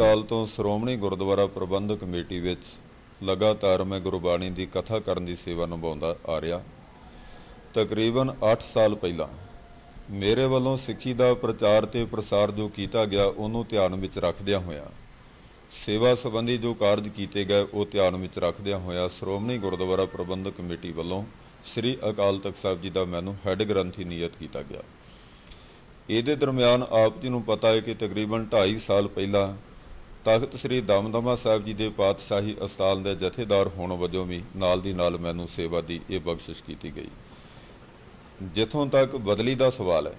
ਸਾਲ ਤੋਂ ਸ਼੍ਰੋਮਣੀ ਗੁਰਦੁਆਰਾ ਪ੍ਰਬੰਧਕ ਕਮੇਟੀ ਵਿੱਚ ਲਗਾਤਾਰ ਮੈਂ ਗੁਰਬਾਣੀ ਦੀ ਕਥਾ ਕਰਨ ਦੀ ਸੇਵਾ ਨਿਭਾਉਂਦਾ ਆ ਰਿਹਾ। ਤਕਰੀਬਨ 8 ਸਾਲ ਪਹਿਲਾਂ ਮੇਰੇ ਵੱਲੋਂ ਸਿੱਖੀ ਦਾ ਪ੍ਰਚਾਰ ਤੇ ਪ੍ਰਸਾਰ ਜੋ ਕੀਤਾ ਗਿਆ, ਉਹਨੂੰ ਧਿਆਨ ਵਿੱਚ ਰੱਖਦਿਆਂ ਹੋਇਆਂ, ਸੇਵਾ ਸੰਬੰਧੀ ਜੋ ਕਾਰਜ ਕੀਤੇ ਗਏ, ਉਹ ਧਿਆਨ ਵਿੱਚ ਰੱਖਦਿਆਂ ਹੋਇਆ ਸ਼੍ਰੋਮਣੀ ਗੁਰਦੁਆਰਾ ਪ੍ਰਬੰਧਕ ਕਮੇਟੀ ਵੱਲੋਂ ਸ੍ਰੀ ਅਕਾਲ ਤਖਤ ਸਾਹਿਬ ਜੀ ਦਾ ਮੈਨੂੰ ਹੈੱਡ ਗ੍ਰੰਥੀ ਨਿਯਤ ਕੀਤਾ ਗਿਆ। ਇਹਦੇ ਦਰਮਿਆਨ ਆਪ ਜੀ ਨੂੰ ਪਤਾ ਹੈ ਕਿ ਤਕਰੀਬਨ 2.5 ਸਾਲ ਪਹਿਲਾਂ ਤਖਤ ਸ੍ਰੀ ਦਮਦਮਾ ਸਾਹਿਬ ਜੀ ਦੇ ਪਾਤਸ਼ਾਹੀ ਅਸਤਾਲ ਦੇ ਜਥੇਦਾਰ ਹੋਣ ਵਜੋਂ ਵੀ ਨਾਲ ਦੀ ਨਾਲ ਮੈਨੂੰ ਸੇਵਾ ਦੀ ਇਹ ਬਖਸ਼ਿਸ਼ ਕੀਤੀ ਗਈ। ਜਿੱਥੋਂ ਤੱਕ ਬਦਲੀ ਦਾ ਸਵਾਲ ਹੈ,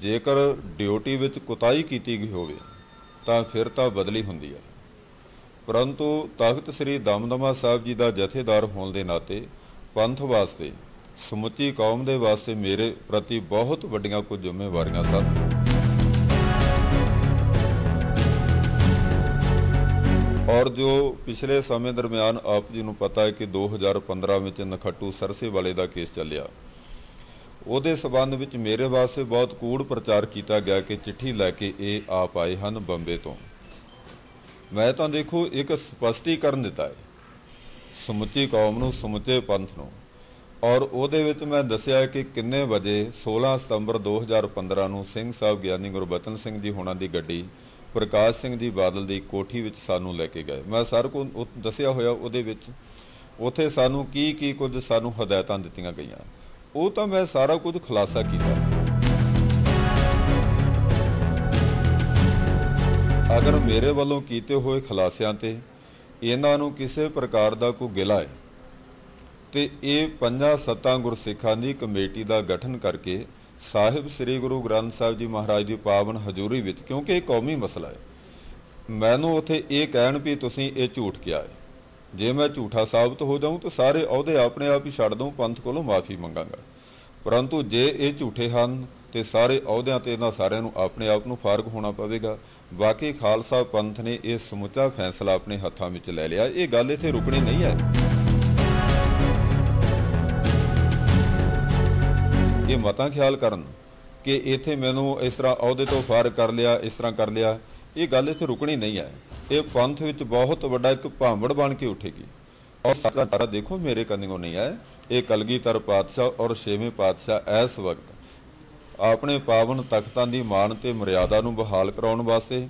ਜੇਕਰ ਡਿਊਟੀ ਵਿੱਚ ਕੁਤਾਈ ਕੀਤੀ ਗਈ ਹੋਵੇ, ਤਾਂ ਫਿਰ ਤਾਂ ਬਦਲੀ ਹੁੰਦੀ ਹੈ। ਪਰੰਤੂ ਤਖਤ ਸ੍ਰੀ ਦਮਦਮਾ ਸਾਹਿਬ ਜੀ ਦਾ ਜਥੇਦਾਰ ਹੋਣ ਦੇ ਨਾਤੇ ਪੰਥ ਵਾਸਤੇ, ਸਮੁੱਚੀ ਕੌਮ ਦੇ ਵਾਸਤੇ ਮੇਰੇ ਪ੍ਰਤੀ ਬਹੁਤ ਵੱਡੀਆਂ ਕੁਝ ਜ਼ਿੰਮੇਵਾਰੀਆਂ ਸਨ। ਔਰ ਜੋ ਪਿਛਲੇ ਸਮੇਂ ਦਰਮਿਆਨ ਆਪ ਜੀ ਨੂੰ ਪਤਾ ਹੈ ਕਿ 2015 ਵਿੱਚ ਨਖੱਟੂ ਸਰਸੇ ਵਾਲੇ ਦਾ ਕੇਸ ਚੱਲਿਆ। ਉਹਦੇ ਸਬੰਧ ਵਿੱਚ ਮੇਰੇ ਵਾਸਤੇ ਬਹੁਤ ਕੂੜ ਪ੍ਰਚਾਰ ਕੀਤਾ ਗਿਆ ਕਿ ਚਿੱਠੀ ਲੈ ਕੇ ਇਹ ਆਪ ਆਏ ਹਨ ਬੰਬੇ ਤੋਂ। ਮੈਂ ਤਾਂ ਦੇਖੋ ਇੱਕ ਸਪਸ਼ਟੀਕਰਨ ਦਿੱਤਾ ਹੈ, ਸਮੁੱਚੀ ਕੌਮ ਨੂੰ, ਸਮੁੱਚੇ ਪੰਥ ਨੂੰ। ਔਰ ਉਹਦੇ ਵਿੱਚ ਮੈਂ ਦੱਸਿਆ ਕਿ ਕਿੰਨੇ ਵਜੇ 16 ਸਤੰਬਰ 2015 ਨੂੰ ਸਿੰਘ ਸਾਹਿਬ ਗਿਆਨੀ ਗੁਰਬਚਨ ਸਿੰਘ ਜੀ ਹੋਣਾ ਦੀ ਗੱਡੀ ਪ੍ਰਕਾਸ਼ ਸਿੰਘ ਜੀ ਬਾਦਲ ਦੀ ਕੋਠੀ ਵਿੱਚ ਸਾਨੂੰ ਲੈ ਕੇ ਗਏ। ਮੈਂ ਸਰ ਕੋ ਦੱਸਿਆ ਹੋਇਆ ਉਹਦੇ ਵਿੱਚ, ਉਥੇ ਸਾਨੂੰ ਕੀ ਕੀ ਕੁਝ ਸਾਨੂੰ ਹਦਾਇਤਾਂ ਦਿੱਤੀਆਂ ਗਈਆਂ। ਉਹ ਤਾਂ ਮੈਂ ਸਾਰਾ ਕੁਝ ਖੁਲਾਸਾ ਕੀਤਾ। ਅਗਰ ਮੇਰੇ ਵੱਲੋਂ ਕੀਤੇ ਹੋਏ ਖੁਲਾਸਿਆਂ ਤੇ ਇਹਨਾਂ ਨੂੰ ਕਿਸੇ ਪ੍ਰਕਾਰ ਦਾ ਕੋਈ ਗਿਲਾ ਹੈ, ਤੇ ਇਹ ਪੰਜਾਂ ਸੱਤਾਂ ਗੁਰਸਿੱਖਾਂ ਦੀ ਕਮੇਟੀ ਦਾ ਗਠਨ ਕਰਕੇ ਸਾਹਿਬ ਸ੍ਰੀ ਗੁਰੂ ਗ੍ਰੰਥ ਸਾਹਿਬ ਜੀ ਮਹਾਰਾਜ ਦੀ ਪਾਵਨ ਹਜ਼ੂਰੀ ਵਿੱਚ, ਕਿਉਂਕਿ ਇਹ ਕੌਮੀ ਮਸਲਾ ਹੈ। ਮੈਨੂੰ ਉਥੇ ਇਹ ਕਹਿਣ ਵੀ ਤੁਸੀਂ ਇਹ ਝੂਠ ਕਿਹਾ ਹੈ। ਜੇ ਮੈਂ ਝੂਠਾ ਸਾਬਤ ਹੋ ਜਾਊਂ ਤਾਂ ਸਾਰੇ ਅਹੁਦੇ ਆਪਣੇ ਆਪ ਹੀ ਛੱਡ ਦਊਂ, ਪੰਥ ਕੋਲੋਂ ਮਾਫੀ ਮੰਗਾਂਗਾ। ਪਰੰਤੂ ਜੇ ਇਹ ਝੂਠੇ ਹਨ, ਤੇ ਸਾਰੇ ਅਹੁਦਿਆਂ ਤੇ ਇਹਨਾਂ ਸਾਰਿਆਂ ਨੂੰ ਆਪਣੇ ਆਪ ਨੂੰ ਫਾਰਗ ਹੋਣਾ ਪਵੇਗਾ। ਬਾਕੀ ਖਾਲਸਾ ਪੰਥ ਨੇ ਇਹ ਸਮੁੱਚਾ ਫੈਸਲਾ ਆਪਣੇ ਹੱਥਾਂ ਵਿੱਚ ਲੈ ਲਿਆ। ਇਹ ਗੱਲ ਇੱਥੇ ਰੁਕਣੀ ਨਹੀਂ ਹੈ। ਇਹ ਮਤਾਂ ਖਿਆਲ ਕਰਨ ਕਿ ਇੱਥੇ ਮੈਨੂੰ ਇਸ ਤਰ੍ਹਾਂ ਅਹੁਦੇ ਤੋਂ ਫਾਰਗ ਕਰ ਲਿਆ, ਇਸ ਤਰ੍ਹਾਂ ਕਰ ਲਿਆ, ਇਹ ਗੱਲ ਇੱਥੇ ਰੁਕਣੀ ਨਹੀਂ ਹੈ। ਇਹ ਪੰਥ ਵਿੱਚ ਬਹੁਤ ਵੱਡਾ ਇੱਕ ਭਾਂਵੜ ਬਣ ਕੇ ਉੱਠੇਗੀ। ਔਰ ਸਾਰਾ ਦੇਖੋ, ਮੇਰੇ ਕੰਨਿਓ ਨਹੀਂ ਹੈ ਇਹ ਕਲਗੀਧਰ ਪਾਤਸ਼ਾਹ ਔਰ ਛੇਵੇਂ ਪਾਤਸ਼ਾਹ ਇਸ ਵਕਤ ਆਪਣੇ ਪਾਵਨ ਤਖਤਾਂ ਦੀ ਮਾਨ ਤੇ ਮਰਿਆਦਾ ਨੂੰ ਬਹਾਲ ਕਰਾਉਣ ਵਾਸਤੇ,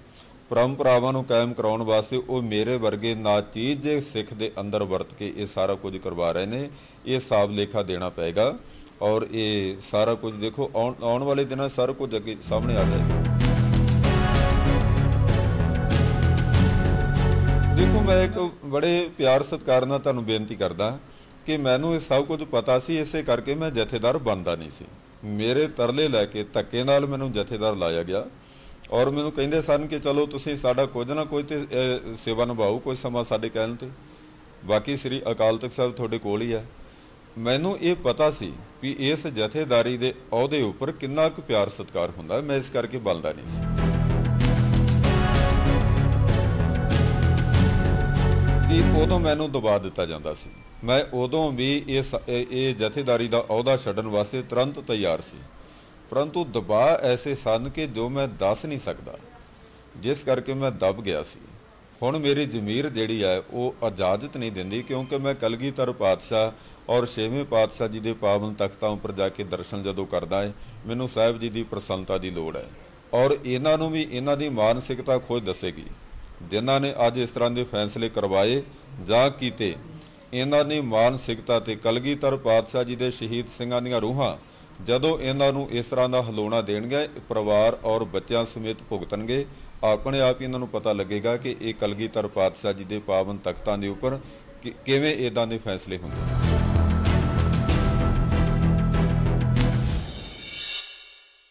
ਪਰੰਪਰਾਵਾਂ ਨੂੰ ਕਾਇਮ ਕਰਾਉਣ ਵਾਸਤੇ ਉਹ ਮੇਰੇ ਵਰਗੇ ਨਾਚੀਜ਼ ਜੇ ਸਿੱਖ ਦੇ ਅੰਦਰ ਵਰਤ ਕੇ ਇਹ ਸਾਰਾ ਕੁਝ ਕਰਵਾ ਰਹੇ ਨੇ। ਇਹ ਹਿਸਾਬ ਲੇਖਾ ਦੇਣਾ ਪਏਗਾ। ਔਰ ਇਹ ਸਾਰਾ ਕੁਝ ਦੇਖੋ, ਆਉਣ ਵਾਲੇ ਦਿਨਾਂ ਸਾਰਾ ਕੁਝ ਅੱਗੇ ਸਾਹਮਣੇ ਆ ਜਾਏਗਾ ਦੇਖੋ, ਮੈਂ ਇੱਕ ਬੜੇ ਪਿਆਰ ਸਤਿਕਾਰ ਨਾਲ ਤੁਹਾਨੂੰ ਬੇਨਤੀ ਕਰਦਾ ਕਿ ਮੈਨੂੰ ਇਹ ਸਭ ਕੁਝ ਪਤਾ ਸੀ, ਇਸੇ ਕਰਕੇ ਮੈਂ ਜਥੇਦਾਰ ਬਣਦਾ ਨਹੀਂ ਸੀ। ਮੇਰੇ ਤਰਲੇ ਲੈ ਕੇ ਧੱਕੇ ਨਾਲ ਮੈਨੂੰ ਜਥੇਦਾਰ ਲਾਇਆ ਗਿਆ ਔਰ ਮੈਨੂੰ ਕਹਿੰਦੇ ਸਨ ਕਿ ਚਲੋ, ਤੁਸੀਂ ਸਾਡਾ ਕੁਝ ਨਾ ਕੋਈ ਤੇ ਸੇਵਾ ਨਿਭਾਓ, ਕੋਈ ਸਮਾਂ ਸਾਡੇ ਕਹਿਣ ਤੇ। ਬਾਕੀ ਸ੍ਰੀ ਅਕਾਲ ਤਖਤ ਸਾਹਿਬ ਤੁਹਾਡੇ ਕੋਲ ਹੀ ਹੈ ਮੈਨੂੰ ਇਹ ਪਤਾ ਸੀ ਵੀ ਇਸ ਜਥੇਦਾਰੀ ਦੇ ਅਹੁਦੇ ਉੱਪਰ ਕਿੰਨਾ ਕੁ ਪਿਆਰ ਸਤਿਕਾਰ ਹੁੰਦਾ ਮੈਂ ਇਸ ਕਰਕੇ ਬਲਦਾ ਨਹੀਂ ਸੀ। ਤੇ ਉਦੋਂ ਮੈਨੂੰ ਦਬਾ ਦਿੱਤਾ ਜਾਂਦਾ ਸੀ। ਮੈਂ ਉਦੋਂ ਵੀ ਇਸ, ਇਹ ਜਥੇਦਾਰੀ ਦਾ ਅਹੁਦਾ ਛੱਡਣ ਵਾਸਤੇ ਤੁਰੰਤ ਤਿਆਰ ਸੀ। ਪਰੰਤੂ ਦਬਾਅ ਐਸੇ ਸਨ ਕਿ ਜੋ ਮੈਂ ਦੱਸ ਨਹੀਂ ਸਕਦਾ, ਜਿਸ ਕਰਕੇ ਮੈਂ ਦਬ ਗਿਆ ਸੀ। ਹੁਣ ਮੇਰੀ ਜ਼ਮੀਰ ਜਿਹੜੀ ਹੈ ਉਹ ਇਜਾਜ਼ਤ ਨਹੀਂ ਦਿੰਦੀ ਕਿਉਂਕਿ ਮੈਂ ਕਲਗੀਧਰ ਪਾਤਸ਼ਾਹ ਔਰ ਛੇਵੇਂ ਪਾਤਸ਼ਾਹ ਜੀ ਦੇ ਪਾਵਨ ਤਖਤਾਂ ਉੱਪਰ ਜਾ ਕੇ ਦਰਸ਼ਨ ਜਦੋਂ ਕਰਦਾ ਹੈ ਮੈਨੂੰ ਸਾਹਿਬ ਜੀ ਦੀ ਪ੍ਰਸੰਨਤਾ ਦੀ ਲੋੜ ਹੈ। ਔਰ ਇਹਨਾਂ ਨੂੰ ਵੀ ਇਹਨਾਂ ਦੀ ਮਾਨਸਿਕਤਾ ਖੋਜ ਦੱਸੇਗੀ। ਜਿਨ੍ਹਾਂ ਨੇ ਅੱਜ ਇਸ ਤਰ੍ਹਾਂ ਦੇ ਫੈਸਲੇ ਕਰਵਾਏ ਜਾਂ ਕੀਤੇ, ਇਹਨਾਂ ਦੀ ਮਾਨਸਿਕਤਾ ਤੇ ਕਲਗੀਧਰ ਪਾਤਸ਼ਾਹ ਜੀ ਦੇ ਸ਼ਹੀਦ ਸਿੰਘਾਂ ਦੀਆਂ ਰੂਹਾਂ ਜਦੋਂ ਇਹਨਾਂ ਨੂੰ ਇਸ ਤਰ੍ਹਾਂ ਦਾ ਹਲੋਣਾ ਦੇਣਗੇ, ਪਰਿਵਾਰ ਔਰ ਬੱਚਿਆਂ ਸਮੇਤ ਭੁਗਤਣਗੇ ਆਪਣੇ ਆਪ ਹੀ ਇਹਨਾਂ ਨੂੰ ਪਤਾ ਲੱਗੇਗਾ ਕਿ ਇਹ ਕਲਗੀਧਰ ਪਾਤਸ਼ਾਹ ਜੀ ਦੇ ਪਾਵਨ ਤਖਤਾਂ ਦੇ ਉੱਪਰ ਕਿਵੇਂ ਇਦਾਂ ਦੇ ਫੈਸਲੇ ਹੁੰਦੇ ਨੇ।